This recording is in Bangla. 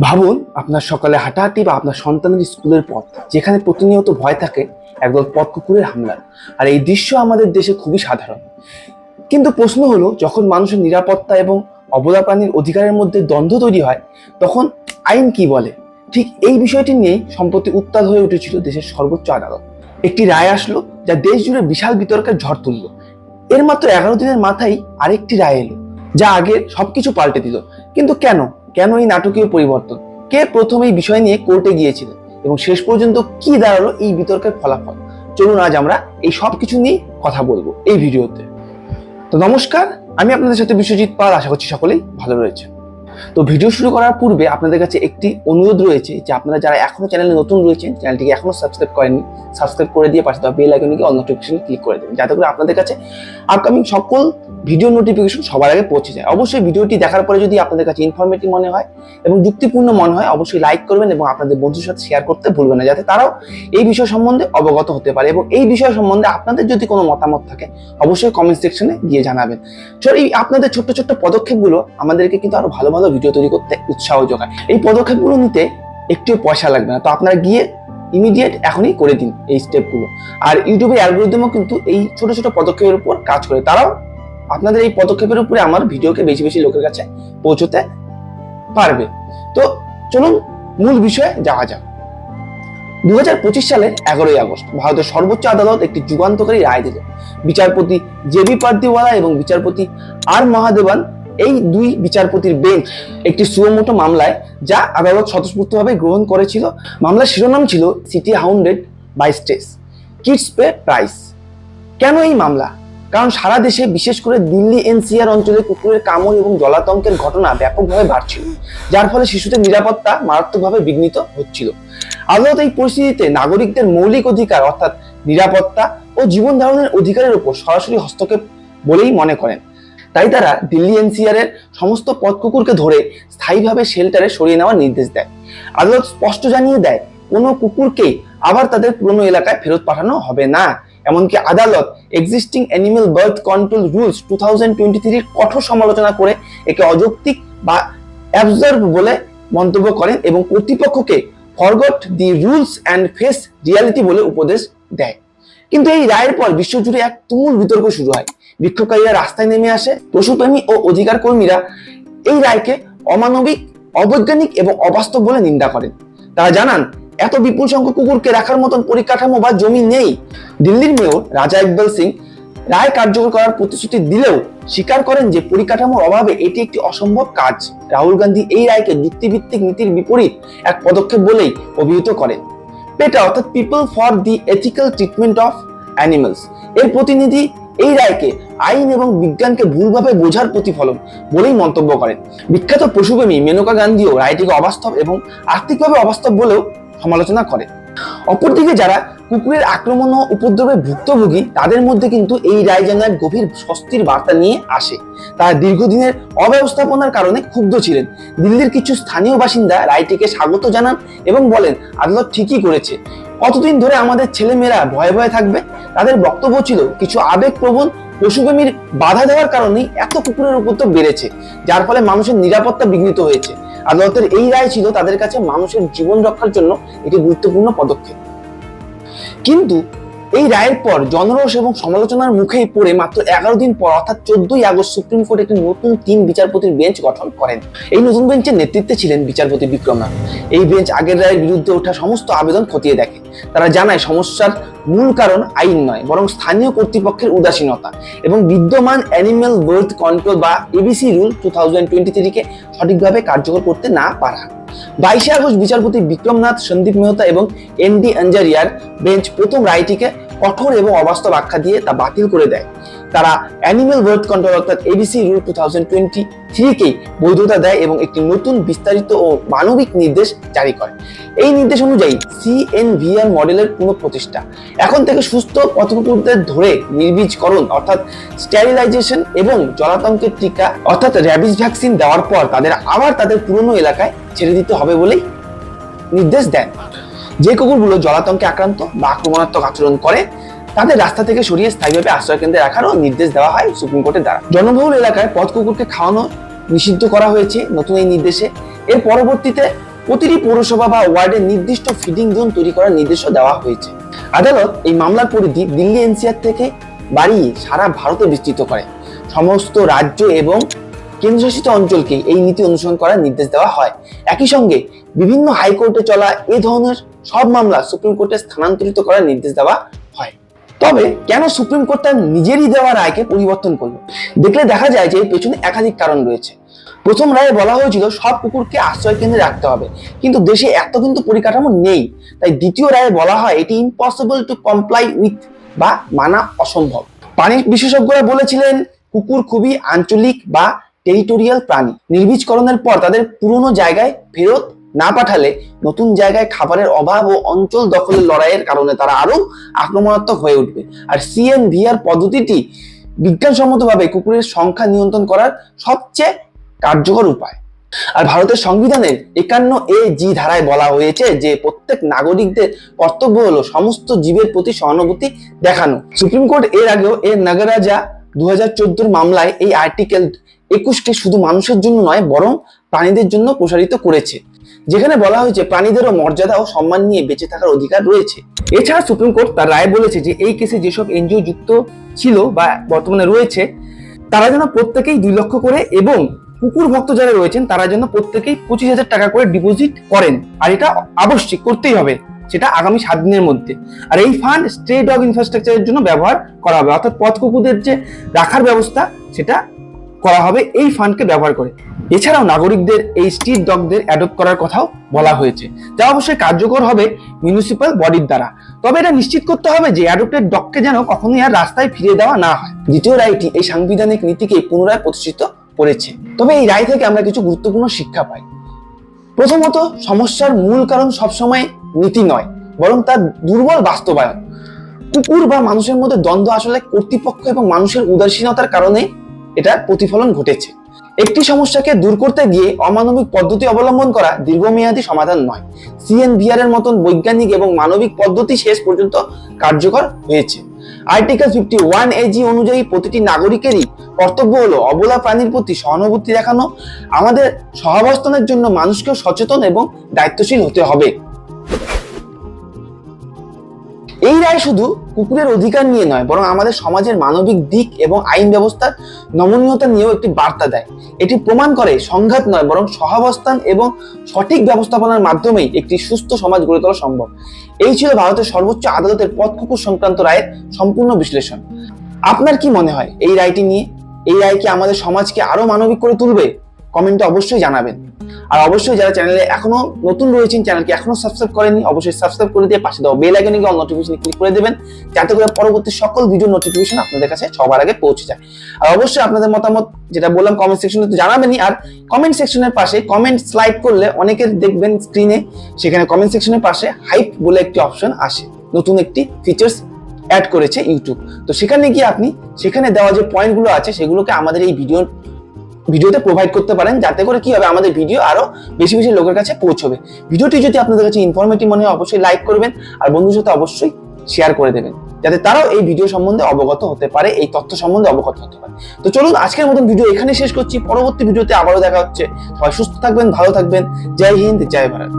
ভাবুন আপনার সকালে হাঁটাহাঁটি বা আপনার সন্তানের স্কুলের পথ, যেখানে প্রতিনিয়ত ভয় থাকে, একদল পথ কুকুরের হামলার। আর এই দৃশ্য আমাদের দেশে খুবই সাধারণ। কিন্তু প্রশ্ন হলো, যখন মানুষের নিরাপত্তা এবং অবলা প্রাণীর অধিকারের মধ্যে দ্বন্দ্ব তৈরি হয়, তখন আইন কি বলে? ঠিক এই বিষয়টি নিয়ে সম্প্রতি উত্তাল হয়ে উঠেছিল দেশের সর্বোচ্চ আদালত। একটি রায় আসলো যা দেশ জুড়ে বিশাল বিতর্কের ঝড় তুলল। এর মাত্র এগারো দিনের মাথায় আরেকটি রায় এলো, যা আগে সবকিছু পাল্টে দিল। কিন্তু কেন? কেন এই নাটকীয় পরিবর্তন? কে প্রথম এই বিষয় নিয়ে কোর্টে গিয়েছিলেন? এবং শেষ পর্যন্ত কি দাঁড়াল এই বিতর্কের ফলাফল? চলুন আজ আমরা এই সব কিছু নিয়ে কথা বলব এই ভিডিওতে। তো নমস্কার, আমি আপনাদের সাথে বিশ্বজিৎ পাল, আশা করছি সকলেই ভালো রয়েছে তো ভিডিও শুরু করার পূর্বে আপনাদের কাছে একটি অনুরোধ রয়েছে যে আপনারা যারা এখনও চ্যানেলে নতুন রয়েছেন, চ্যানেলটিকে এখনও সাবস্ক্রাইব করেননি, সাবস্ক্রাইব করে দিয়ে পাশে দেওয়া বেল আইকনকে অল নোটিফিকেশন ক্লিক করে দেবেন। যাতে করে আপনাদের কাছে আপকামিং সকল ভিডিও নোটিফিকেশন সবার আগে পৌঁছে যায়। অবশ্যই ভিডিওটি দেখার পরে যদি আপনাদের কাছে ইনফরমেটিভ মনে হয় এবং যুক্তিপূর্ণ মনে হয়, অবশ্যই লাইক করবেন এবং আপনাদের বন্ধুর সাথে শেয়ার করতে ভুলবেন না, যাতে তারাও এই বিষয় সম্বন্ধে অবগত হতে পারে এবং এই বিষয় সম্বন্ধে আপনাদের যদি কোনো মতামত থাকে, অবশ্যই কমেন্ট সেকশনে গিয়ে জানাবেন। এই আপনাদের ছোট্ট ছোট্ট পদক্ষেপগুলো আমাদেরকে কিন্তু আরও ভালো ভালো ভিডিও তৈরি করতে উৎসাহ যোগায়। এই পদক্ষেপগুলো নিতে একটু পয়সা লাগবে না। তো আপনারা গিয়ে ইমিডিয়েট এখনই করে দিন এই স্টেপগুলো আর ইউটিউবের অ্যালগোরিদমও কিন্তু এই ছোট ছোট পদক্ষেপের উপর কাজ করে। তারাও আপনাদের এই পদক্ষেপের উপরে আমার ভিডিওকে বেশি বেশি লোকের কাছে পৌঁছতে পারবে। তো চলুন, মূল বিষয়ে যাওয়া যাক। দু সালের এগারোই আগস্ট, ভারতের সর্বোচ্চ আদালত একটি যুগান্তকারী রায় দিল। বিচারপতি জেবি পার্দিওয়ালা এবং বিচারপতি আর মহাদেবান এই দুই বিচারপতির বেঞ্চ একটি সুমোটো মামলায়, যা আদালত স্বতঃস্ফূর্তভাবে গ্রহণ করেছিল। মামলার শিরোনাম ছিল city hounded by strays kids pay price. কেন এই মামলা? কারণ সারা দেশে, বিশেষ করে দিল্লি এনসিআর অঞ্চলে কুকুরের কামড় এবং জলাতঙ্কের ঘটনা ব্যাপকভাবে বাড়ছিল, যার ফলে শিশুদের নিরাপত্তা মারাত্মকভাবে বিঘ্নিত হচ্ছিল। আদালত এই পরিস্থিতিতে নাগরিকদের মৌলিক অধিকার, অর্থাৎ নিরাপত্তা ও জীবন ধারণের অধিকারের উপর সরাসরি হস্তক্ষেপ বলেই মনে করেন। তাই তারা দিল্লি এনসিআর এর সমস্ত পথ কুকুরকে ধরে স্থায়ীভাবে শেল্টারে সরিয়ে নেওয়ার নির্দেশ দেয়। আদালত স্পষ্ট জানিয়ে দেয়, কোনো কুকুরকেই আবার তাদের পুরনো এলাকায় ফেরত পাঠানো হবে না। এমনকি আদালত existing animal birth control rules two thousand twenty থ্রির কঠোর সমালোচনা করে একে অযৌক্তিক বা অ্যাবজার্ভ বলে মন্তব্য করেন এবং কর্তৃপক্ষকে forgot the rules and face reality বলে উপদেশ দেয়। কিন্তু এই রায়ের পর বিশ্বজুড়ে এক তুমুল বিতর্ক শুরু হয়। বিক্ষোভকারীরা রাস্তায় নেমে আসে পশুপ্রেমী ও অধিকার কর্মীরা এই রায়কে অমানবিক, অবৈজ্ঞানিক এবং অবাস্তব বলে নিন্দা করেন। তারা জানান, এত বিপুল সংখ্যক কুকুরকে রাখার মতন পরিকাঠামো বা জমি নেই। দিল্লির মেয়র রাজা ইকবাল সিং রায় কার্যকর করার প্রতিশ্রুতি দিলেও স্বীকার করেন যে পরিকাঠামোর অভাবে এটি একটি অসম্ভব কাজ। রাহুল গান্ধী এই রায়কে যুক্তিভিত্তিক নীতির বিপরীত এক পদক্ষেপ বলেই অভিহিত করেন। পেটা অর্থাৎ people for the ethical treatment of animals এর প্রতিনিধি এই রায়কে, আইন এবং বিজ্ঞানকে ভুলভাবে বোঝার প্রতিফলন বলেই মন্তব্য করেন। বিখ্যাত পশুপ্রেমী মেনকা গান্ধীও রায়টিকে অবাস্তব এবং আর্থিকভাবে অবাস্তব বলেও সমালোচনা করে অপরদিকে যারা কুকুরের আক্রমণ ও উপদ্রবে ভুক্তভোগী তাদের মধ্যে কিন্তু এই রায় যেন এক গভীর স্বস্তির বার্তা নিয়ে আসে। তারা দীর্ঘদিনের অব্যবস্থাপনার কারণে ক্ষুব্ধ ছিলেন। দিল্লির কিছু স্থানীয় বাসিন্দা রায়টিকে স্বাগত জানান এবং বলেন, আদালত ঠিকই করেছে। কতদিন ধরে আমাদের ছেলেমেয়েরা ভয়ে ভয়ে থাকবে? তাদের বক্তব্য ছিল কিছু আবেগপ্রবণ পশুপ্রেমীর বাধা দেওয়ার কারণেই এত কুকুরের উপদ্রব বেড়েছে, যার ফলে মানুষের নিরাপত্তা বিঘ্নিত হয়েছে। আদালতের এই রায় ছিল তাদের কাছে মানুষের জীবন রক্ষার জন্য একটি গুরুত্বপূর্ণ পদক্ষেপ। কিন্তু এই রায়ের পর জনরোষ এবং সমালোচনার মুখেই পড়ে মাত্র এগারো দিন পর, অর্থাৎ চোদ্দই আগস্ট সুপ্রিম কোর্ট একটি নতুন তিন বিচারপতির বেঞ্চ গঠন করেন। এই নতুন বেঞ্চের নেতৃত্বে ছিলেন বিচারপতি বিক্রমনাথ। এই বেঞ্চ আগের রায়ের বিরুদ্ধে ওঠা সমস্ত আবেদন খতিয়ে দেখে। তারা জানায়, সমস্যার মূল কারণ আইন নয়, বরং স্থানীয় কর্তৃপক্ষের উদাসীনতা এবং বিদ্যমান অ্যানিম্যাল বার্থ কন্ট্রোল বা ABC rule two thousand twenty থ্রিকে সঠিকভাবে কার্যকর করতে না পারা। বাইশে আগস্ট বিচারপতি বিক্রমনাথ, সন্দীপ মেহতা এবং এন ডি আঞ্জারিয়ার বেঞ্চ প্রথম রায়টিকে কঠোর এবং অবাস্তব আখ্যা দিয়ে তা বাতিল করে দেয়। তারা অ্যানিমেল বার্থ কন্ট্রোল অর্থাৎ ABC rule two thousand twenty থ্রিকেই বৈধতা দেয় এবং একটি নতুন বিস্তারিত ও মানবিক নির্দেশ জারি করে। এই নির্দেশ অনুযায়ী সিএনভিআর মডেলের পুনঃপ্রতিষ্ঠা এখন থেকে সুস্থ পথকুকুরদের ধরে নির্বীজকরণ অর্থাৎ স্টেরিলাইজেশন এবং জলাতঙ্কের টিকা অর্থাৎ র্যাবিস ভ্যাকসিন দেওয়ার পর তাদের আবার তাদের পুরনো এলাকায় ছেড়ে দিতে হবে বলেই নির্দেশ দেন। যে কুকুরগুলো জলাতঙ্কে আক্রান্ত বা আক্রমণাত্মক আচরণ করে, তাদের রাস্তা থেকে সরিয়ে স্থায়ীভাবে আশ্রয় কেন্দ্রে রাখারও নির্দেশ দেওয়া হয় সুপ্রিম কোর্টের দ্বারা। জনবহুল এলাকায় পথ কুকুরকে খাওয়ানো নিষিদ্ধ করা হয়েছে নতুন এই নির্দেশে। এর পরবর্তীতে প্রতিটি পৌরসভা বা ওয়ার্ডে নির্দিষ্ট ফিডিং জোন তৈরি করার নির্দেশও দেওয়া হয়েছে। আদালত এই মামলার পরিধি দিল্লি এনসিআর থেকে বাড়িয়ে সারা ভারতে বিস্তৃত করে। সমস্ত রাজ্য এবং কেন্দ্রশাসিত অঞ্চলকে এই নীতি অনুসরণ করার নির্দেশ দেওয়া হয়। একই সঙ্গে বিভিন্ন হাইকোর্টে চলা এ ধরনের সব মামলা সুপ্রিম কোর্টে স্থানান্তরিত করার নির্দেশ দেওয়া হয়। তবে কেন সুপ্রিম কোর্ট তার নিজেরই দেওয়া রায়কে পরিবর্তন করল? দেখলে দেখা যায় যে এর পেছনে একাধিক কারণ রয়েছে। প্রথম রায়ে বলা হয়েছিল সব কুকুরকে আশ্রয় কেন্দ্রে রাখতে হবে। কিন্তু দেশে এত কিন্তু পরিকাঠামো নেই। তাই দ্বিতীয় রায়ে বলা হয় এটি ইম্পসিবল টু কমপ্লাই উইথ বা মানা অসম্ভব। প্রাণী বিশেষজ্ঞরা বলেছিলেন, কুকুর খুবই আঞ্চলিক বা টেরিটোরিয়াল প্রাণী। নির্বীজকরণের পর তাদের পুরনো জায়গায় ফেরত না পাঠালে নতুন জায়গায় খাবারের অভাব ও অঞ্চল দখলের লড়াইয়ের কারণে তারা আরও আক্রমণাত্মক হয়ে উঠবে। আর সিএনভিআর পদ্ধতিটি বিজ্ঞানসম্মতভাবে কুকুরের সংখ্যা নিয়ন্ত্রণ করার সবচেয়ে কার্যকর উপায়। আর ভারতের সংবিধানের একান্ন এ জি ধারায় বলা হয়েছে যে প্রত্যেক নাগরিকদের কর্তব্য হলো সমস্ত জীবের প্রতি সহানুভূতি দেখানো। সুপ্রিম কোর্ট এর আগেও এর নাগরাজা দু হাজার মামলায় এই আর্টিকেল একুশকে শুধু মানুষের জন্য নয়, বরং প্রাণীদের জন্য প্রসারিত করেছে। যেখানে বলা হয়েছে, প্রাণীদেরও মর্যাদা ও সম্মান নিয়ে বেঁচে থাকার অধিকার রয়েছে। এছাড়া সুপ্রিম কোর্ট তার রায় বলেছে যে, এই কেসে যেসব এনজিও যুক্ত ছিল বা বর্তমানে রয়েছে, তারা যেন প্রত্যেকেই দুই লক্ষ করে এবং কুকুর ভক্ত যারা রয়েছেন, তারা যেন প্রত্যেকেই পঁচিশ হাজার টাকা করে ডিপোজিট করেন। আর এটা আবশ্যিক করতেই হবে, সেটা আগামী সাত দিনের মধ্যে। আর এই ফান্ড স্ট্রে ডগ ইনফ্রাস্ট্রাকচারের জন্য ব্যবহার করা হবে। অর্থাৎ পথ কুকুরদের যে রাখার ব্যবস্থা, সেটা করা হবে এই ফান্ডকে ব্যবহার করে। এছাড়াও নাগরিকদের এই স্ট্রিট ডগদের অ্যাডপ্ট করার কথাও বলা হয়েছে, যা অবশ্যই কার্যকর হবে মিউনিসিপাল বডির দ্বারা। তবে এটা নিশ্চিত করতে হবে যে অ্যাডপ্টেড ডগকে যেন কখনোই আর রাস্তায় ফিরিয়ে দেওয়া না হয়। দ্বিতীয় রায়টি এই সাংবিধানিক নীতিকে পুনরায় প্রতিষ্ঠিত করেছে। তবে এই রায় থেকে আমরা কিছু গুরুত্বপূর্ণ শিক্ষা পাই। প্রথমত, সমস্যার মূল কারণ সবসময় নীতি নয়, বরং তার দুর্বল বাস্তবায়ন। কুকুর বা মানুষের মধ্যে দ্বন্দ্ব আসলে কর্তৃপক্ষ এবং মানুষের উদাসীনতার কারণে এটার প্রতিফলন ঘটেছে। একটি সমস্যাকে দূর করতে গিয়ে অমানবিক পদ্ধতি অবলম্বন করা দীর্ঘমেয়াদী সমাধান নয়। সিএনভিআর এর মতন বৈজ্ঞানিক এবং মানবিক পদ্ধতি শেষ পর্যন্ত কার্যকর হয়েছে। আর্টিকেল ফিফটি ওয়ান এজি অনুযায়ী প্রতিটি নাগরিকেরই কর্তব্য হলো অবলা প্রাণীর প্রতি সহানুভূতি দেখানো। আমাদের সহাবস্থানের জন্য মানুষকেও সচেতন এবং দায়িত্বশীল হতে হবে। এই শুধু কুকুরের অধিকার নিয়ে নয়, বরং আমাদের সমাজের মানবিক দিক এবং আইন ব্যবস্থার নমনীয়তা নিয়েও একটি বার্তা দেয়। এটি প্রমাণ করে সংঘাত নয়, বরং সহাবস্থান এবং সঠিক ব্যবস্থাপনার মাধ্যমেই একটি সুস্থ সমাজ গড়ে তোলা সম্ভব। এই ছিল ভারতের সর্বোচ্চ আদালতের পথ কুকুর সংক্রান্ত রায়ের সম্পূর্ণ বিশ্লেষণ। আপনার কি মনে হয় এই রায়টি নিয়ে? এই রায় কি আমাদের সমাজকে আরও মানবিক করে তুলবে? কমেন্টে অবশ্যই জানাবেন। আর অবশ্যই যারা চ্যানেলে এখনও নতুন রয়েছেন, চ্যানেলকে এখনও সাবস্ক্রাইব করেননি, অবশ্যই সাবস্ক্রাইব করে দিয়ে পাশে দেওয়া বেল আইকনে গিয়ে নোটিফিকেশন ক্লিক করে দেবেন, যাতে করে পরবর্তী সকল ভিডিও নোটিফিকেশন আপনাদের কাছে সবার আগে পৌঁছে যায়। আর অবশ্যই আপনাদের মতামত যেটা বললাম কমেন্ট সেকশনে তো জানাবেনই, আর কমেন্ট সেকশনের পাশে কমেন্ট স্লাইড করলে অনেকের দেখবেন স্ক্রিনে সেখানে কমেন্ট সেকশনের পাশে হাইপ বলে একটি অপশন আসে। নতুন একটি ফিচার্স অ্যাড করেছে ইউটিউব তো সেখানে গিয়ে আপনি, সেখানে দেওয়া যে পয়েন্টগুলো আছে, সেগুলোকে আমাদের এই ভিডিও ভিডিওতে প্রোভাইড করতে পারেন, যাতে করে কি হবে, আমাদের ভিডিও আরও বেশি বেশি লোকের কাছে পৌঁছবে। ভিডিওটি যদি আপনাদের কাছে ইনফরমেটিভ মনে হয়, অবশ্যই লাইক করবেন আর বন্ধুর সাথে অবশ্যই শেয়ার করে দেবেন, যাতে তারাও এই ভিডিও সম্বন্ধে অবগত হতে পারে, এই তথ্য সম্বন্ধে অবগত হতে পারে। তো চলুন, আজকের মতন ভিডিও এখানে শেষ করছি। পরবর্তী ভিডিওতে আবারও দেখা হচ্ছে। সবাই সুস্থ থাকবেন, ভালো থাকবেন। জয় হিন্দ, জয় ভারত।